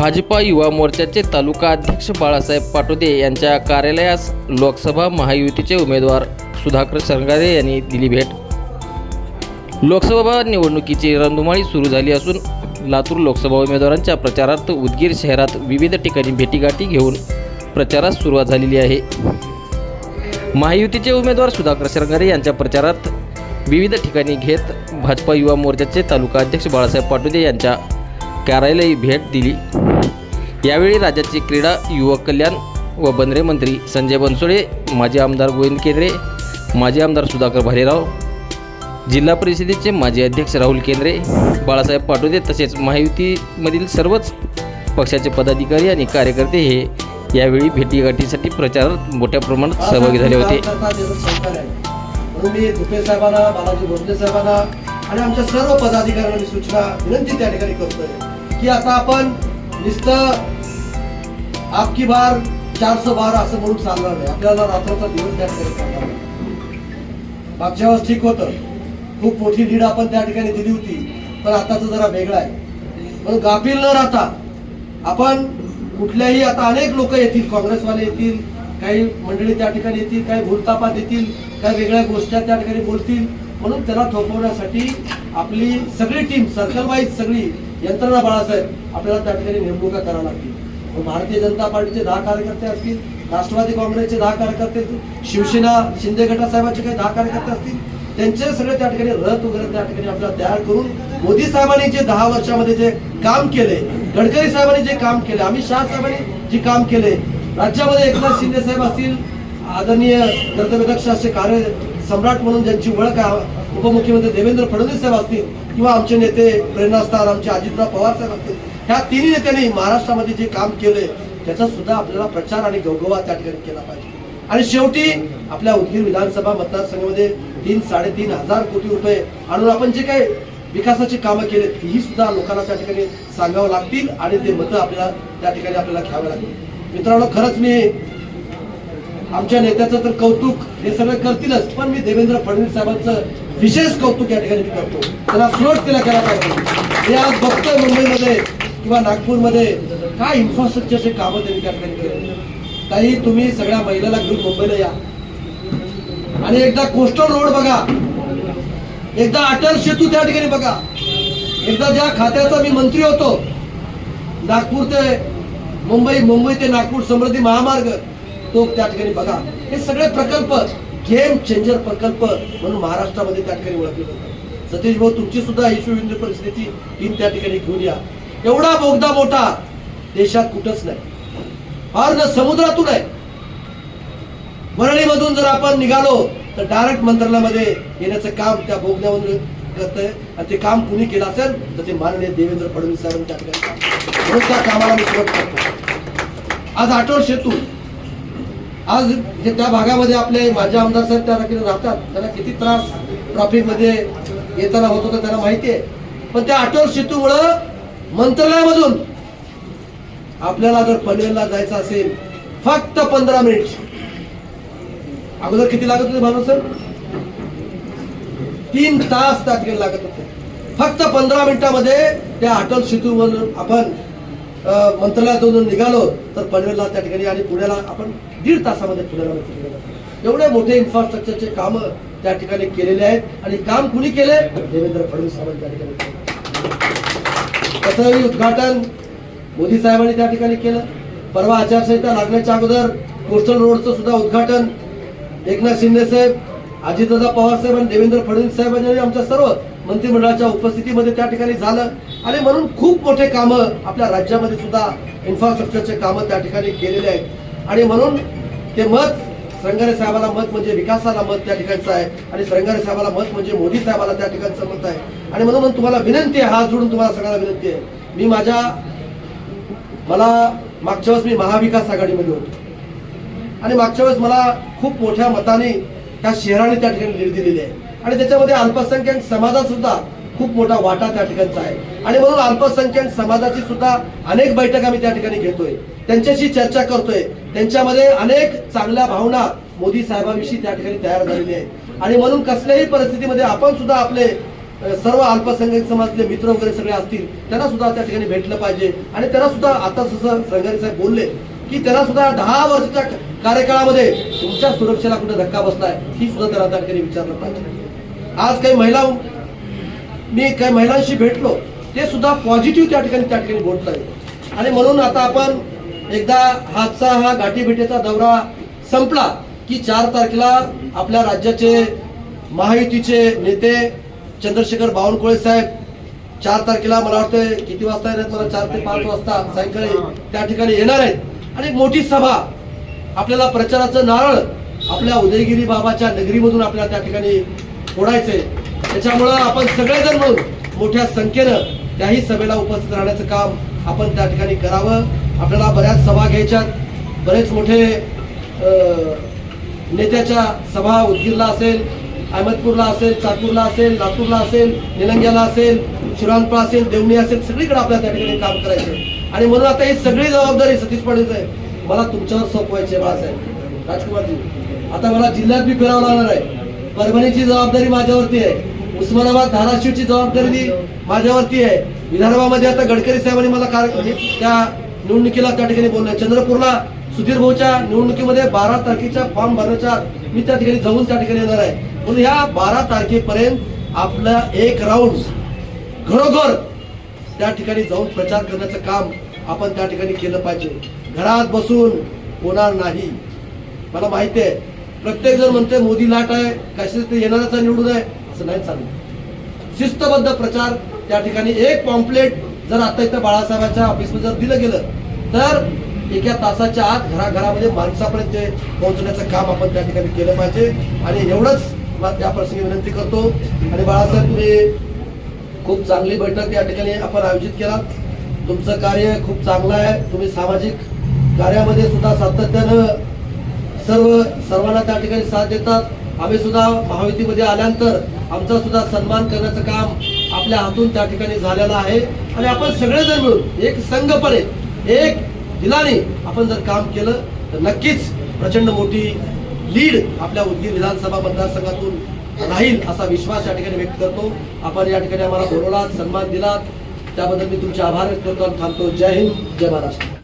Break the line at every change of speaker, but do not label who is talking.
भाजपा युवा मोर्चाचे तालुका अध्यक्ष बाळासाहेब पाटोदे यांच्या कार्यालयास लोकसभा महायुतीचे उमेदवार सुधाकर सरगारे यांनी दिली भेट. लोकसभा निवडणुकीची रणधुमाळी सुरू झाली असून लातूर लोकसभा उमेदवारांच्या प्रचारार्थ उदगीर शहरात विविध ठिकाणी भेटीगाठी घेऊन प्रचारास सुरुवात झालेली आहे. महायुतीचे उमेदवार सुधाकर सरंगारे यांच्या प्रचारात विविध ठिकाणी घेत भाजपा युवा मोर्चाचे तालुका अध्यक्ष बाळासाहेब पाटोदे यांच्या कार्यालयी भेट दिली. यावेळी राज्याचे क्रीडा युवक कल्याण व बंदरे मंत्री संजय बनसोडे माजी आमदार गोविंद केंद्रे माजी आमदार सुधाकर भालेराव जिल्हा परिषदेचे माजी अध्यक्ष राहुल केंद्रे बाळासाहेब पाटोदे तसेच महायुतीमधील सर्वच पक्षाचे पदाधिकारी आणि कार्यकर्ते हे यावेळी भेटीगाठीसाठी प्रचारात मोठ्या प्रमाणात सहभागी झाले होते.
बालाजी आणि आमच्या सर्व पदाधिकाऱ्यांना सूचना विनंती त्या ठिकाणी करतोय. की आता आपण नुसतं आपकी बार चारशे बार असं म्हणून चालणार नाही. आपल्याला रात्रीचा दिवस त्या ठिकाणी चालणार नाही. मागच्या वेळेस ठीक होतं. खूप मोठी लीड आपण त्या ठिकाणी दिली होती पण आताचं जरा वेगळं आहे. म्हणून गाफील न राहता आपण कुठल्याही आता अनेक लोक येतील काँग्रेसवाले येतील काही मंडळी त्या ठिकाणी येतील काही भूलतापात येतील काही वेगळ्या गोष्टी त्या ठिकाणी बोलतील. म्हणून त्याला थोपवण्यासाठी आपली सगळी टीम सर्कल वाईज सगळी यंत्रणा बाळासाहेब आपल्याला त्या ठिकाणी नेमणुका कराव्या लागतील मग भारतीय जनता पार्टीचे दहा कार्यकर्ते असतील राष्ट्रवादी काँग्रेसचे दहा कार्यकर्ते असतील शिवसेना शिंदे गटासाहेबांचे काही दहा कार्यकर्ते असतील त्यांचे सगळे त्या ठिकाणी रथ वगैरे त्या ठिकाणी आपल्याला तयार करून मोदी साहेबांनी जे दहा वर्षामध्ये जे काम केले गडकरी साहेबांनी जे काम केले अमित शहा साहेबांनी जे काम केले राज्यामध्ये एकनाथ शिंदे साहेब असतील आदरणीय कर्तव्यदक्ष असे कार्य सम्राट म्हणून ज्यांची ओळख आहे उपमुख्यमंत्री देवेंद्र फडणवीस साहेब असतील किंवा आमचे नेते प्रेरणास्थान आमचे अजितराव पवार साहेब असतील ह्या तिन्ही नेत्यांनी महाराष्ट्रामध्ये जे काम केले त्याचा सुद्धा आपल्याला प्रचार आणि गौगवा त्या ठिकाणी केला पाहिजे. आणि शेवटी आपल्या उदगीर विधानसभा मतदारसंघामध्ये तीन साडेतीन हजार कोटी रुपये आणून आपण जे काही विकासाची कामं केले तीही सुद्धा लोकांना त्या ठिकाणी सांगावं लागतील आणि ते मतं आपल्याला त्या ठिकाणी आपल्याला घ्यावं लागतील. मित्रांनो खरंच मी आमच्या नेत्याचं तर कौतुक हे सगळे करतीलच पण मी देवेंद्र फडणवीस साहेबांचं विशेष कौतुक या ठिकाणी मी करतो. त्याला फ्लोट केला केला पाहिजे. हे आज बघतोय मुंबईमध्ये किंवा नागपूरमध्ये काय इन्फ्रास्ट्रक्चरचे कामं त्यांनी त्या ठिकाणी केले काही तुम्ही सगळ्या महिलाला घेऊन मुंबईला या. आणि एकदा कोस्टल रोड बघा. एकदा अटल सेतू त्या ठिकाणी बघा. एकदा ज्या खात्याचा मी मंत्री होतो नागपूर ते मुंबई मुंबई ते नागपूर समृद्धी महामार्ग. तो त्या ठिकाणी बघा. हे सगळे प्रकल्प गेम चेंजर प्रकल्प म्हणून महाराष्ट्रामध्ये त्या ठिकाणी ओळखले जातात. सतीश भाऊ तुमची सुद्धा विश्वविंद्र हिंदू परिषदेची टीम त्या ठिकाणी घेऊन या. एवढा बोगदा मोठा देशात कुठंच नाही. फार न समुद्रातून आहे. वरळीमधून जर आपण निघालो तर डायरेक्ट मंत्रालयामध्ये येण्याचं काम त्या बोगद्यामधून करतंय. आणि ते काम कुणी केलं असेल तर ते माननीय देवेंद्र फडणवीस साहेबांनी त्या ठिकाणी म्हणून त्या कामाला मी सुरुवात करतो. आज आठवड सेतू आज जे त्या भागामध्ये आपले माझे आमदार साहेब त्या ठिकाणी राहतात. त्यांना किती त्रास ट्रॉफिकमध्ये येताना होत होता त्यांना माहिती आहे. पण त्या अटल सेतूमुळं मंत्रालयामधून आपल्याला जर पनवेलला जायचं असेल फक्त पंधरा मिनिट. अगोदर किती लागत होते भानू सर? तीन तास त्या ठिकाणी लागत होते. फक्त पंधरा मिनिटामध्ये त्या अटल सेतूमधून आपण मंत्रालयातून निघालो तर पनवेलला त्या ठिकाणी आणि पुण्याला आपण दीड तासामध्ये पुण्याला केले जातात एवढे मोठे इन्फ्रास्ट्रक्चरचे काम त्या ठिकाणी केलेले आहेत. आणि काम कुणी केले? देवेंद्र फडणवीस साहेबांनी त्या ठिकाणी केलं. उद्घाटन मोदी साहेबांनी त्या ठिकाणी केलं. परवा आचारसंहिता लागण्याच्या अगोदर कोस्टल रोडचं सुद्धा उद्घाटन. एकनाथ शिंदे साहेब अजितदादा पवार साहेब आणि देवेंद्र फडणवीस साहेबांनी आमच्या सर्व मंत्रिमंडळाच्या उपस्थितीमध्ये त्या ठिकाणी झालं. आणि म्हणून खूप मोठे कामं आपल्या राज्यामध्ये सुद्धा इन्फ्रास्ट्रक्चरचे कामं त्या ठिकाणी केलेले आहेत. आणि म्हणून ते मत श्रंगारे साहेबाला मत म्हणजे विकासाला मत त्या ठिकाणचं आहे. आणि श्रंगारे साहेबाला मत म्हणजे मोदी साहेबाला त्या ठिकाणचं मत आहे. आणि म्हणून तुम्हाला विनंती आहे हात जोडून तुम्हाला सगळ्यांना विनंती आहे. मी माझ्या मला मागच्या वेळेस मी महाविकास आघाडीमध्ये होतो. आणि मागच्या वेळेस मला खूप मोठ्या मताने त्या शहराने त्या ठिकाणी लीड दिलेली आहे. आणि त्याच्यामध्ये अल्पसंख्याक समाजात सुद्धा खूप मोठा वाटा त्या ठिकाणचा आहे. आणि म्हणून अल्पसंख्याक समाजाची सुद्धा अनेक बैठक आम्ही त्या ठिकाणी घेतोय. त्यांच्याशी चर्चा करतोय. त्यांच्यामध्ये अनेक चांगल्या भावना मोदी साहेबांविषयी त्या ठिकाणी तयार झालेली आहे. आणि म्हणून कसल्याही परिस्थितीमध्ये आपण सुद्धा आपले सर्व अल्पसंख्याक समाजातले मित्र वगैरे सगळे असतील त्यांना सुद्धा त्या ठिकाणी भेटलं पाहिजे. आणि त्यांना सुद्धा आता जसं संघारी साहेब बोलले की त्यांना सुद्धा दहा वर्षाच्या कार्यकाळामध्ये तुमच्या सुरक्षेला कुठे धक्का बसलाय ही सुद्धा त्यांना त्या ठिकाणी विचारलं पाहिजे. आज काही महिला मी काही महिलांशी भेटलो ते सुद्धा पॉझिटिव्ह त्या ठिकाणी त्या ठिकाणी बोलत आहे आणि म्हणून आता आपण एकदा हातचा हा गाठीभेटीचा दौरा संपला की चार तारखेला आपल्या राज्याचे महायुतीचे नेते चंद्रशेखर बावनकुळे साहेब चार तारखेला मला वाटतं किती वाजता येणार मला चार ते पाच वाजता सायंकाळी त्या ठिकाणी येणार आहेत. आणि मोठी सभा आपल्याला प्रचाराचं नारळ आपल्या उदयगिरी बाबाच्या नगरीमधून आपल्याला त्या ठिकाणी फोडायचंय. त्याच्यामुळं आपण सगळेजण मिळून मोठ्या संख्येनं त्याही सभेला उपस्थित राहण्याचं काम आपण त्या ठिकाणी करावं. आपल्याला बऱ्याच सभा घ्यायच्या बरेच मोठे नेत्याच्या सभा उदगीरला असेल अहमदपूरला असेल चाकूरला असेल लातूरला असेल निलंग्याला असेल शिरांपळा असेल देवणी असेल सगळीकडे आपल्याला त्या ठिकाणी काम करायचं आणि म्हणून आता ही सगळी जबाबदारी सतीश पाटील आहे. मला तुमच्यावर सोपवायची साहेब बाळासाहेब. राजकुमारजी आता मला जिल्ह्यात बी फिरावं लागणार आहे. परभणीची जबाबदारी माझ्यावरती आहे. उस्मानाबाद धाराशिवची जबाबदारी माझ्यावरती आहे. विदर्भामध्ये आता गडकरी साहेबांनी मला कार- म्हणजे त्या निवडणुकीला त्या ठिकाणी बोललोय. चंद्रपूरला सुधीर भाऊच्या निवडणुकीमध्ये बारा तारखेच्या फॉर्म भरण्याच्या मी त्या ठिकाणी जाऊन त्या ठिकाणी येणार आहे. म्हणून ह्या बारा तारखेपर्यंत आपला एक राऊंड घरोघर त्या ठिकाणी जाऊन प्रचार करण्याचं काम आपण त्या ठिकाणी केलं पाहिजे. घरात बसून होणार नाही. मला माहिती आहे. प्रत्येक जण म्हणते मोदी लाट आहे. कशी ते येणाऱ्याचा निवडून आहे. असं नाही चालू शिस्तबद्ध प्रचार त्या ठिकाणी एक पॉम्पलेट जर आता इथं बाळासाहेबांच्या ऑफिसमध्ये जर दिलं गेलं तर एका तासाच्या आत घराघरामध्ये माणसापर्यंत ते पोहोचण्याचं काम आपण त्या ठिकाणी केलं पाहिजे. आणि एवढंच मला त्या प्रसंगी विनंती करतो. आणि बाळासाहेब तुम्ही खूप चांगली बैठक या ठिकाणी आपण आयोजित केला तुमचं कार्य खूप चांगलं आहे. तुम्ही सामाजिक कार्यामध्ये सुद्धा सातत्यानं सर्व सर्वांना त्या ठिकाणी साथ देतात. आम्ही सुद्धा महायुतीमध्ये आल्यानंतर आमचा सुद्धा सन्मान करण्याचं काम आपल्या हातून त्या ठिकाणी झालेला आहे. आणि आपण सगळेजण मिळून एक संघपणे एक दिलाने आपण जर काम केलं तर नक्कीच प्रचंड मोठी लीड आपल्या उदगीर विधानसभा मतदारसंघातून राहील असा विश्वास या ठिकाणी व्यक्त करतो. आपण या ठिकाणी आम्हाला बोलवलात सन्मान दिलात. त्याबद्दल मी तुमचे आभार व्यक्त करतो आणि थांबतो. जय हिंद जय महाराष्ट्र.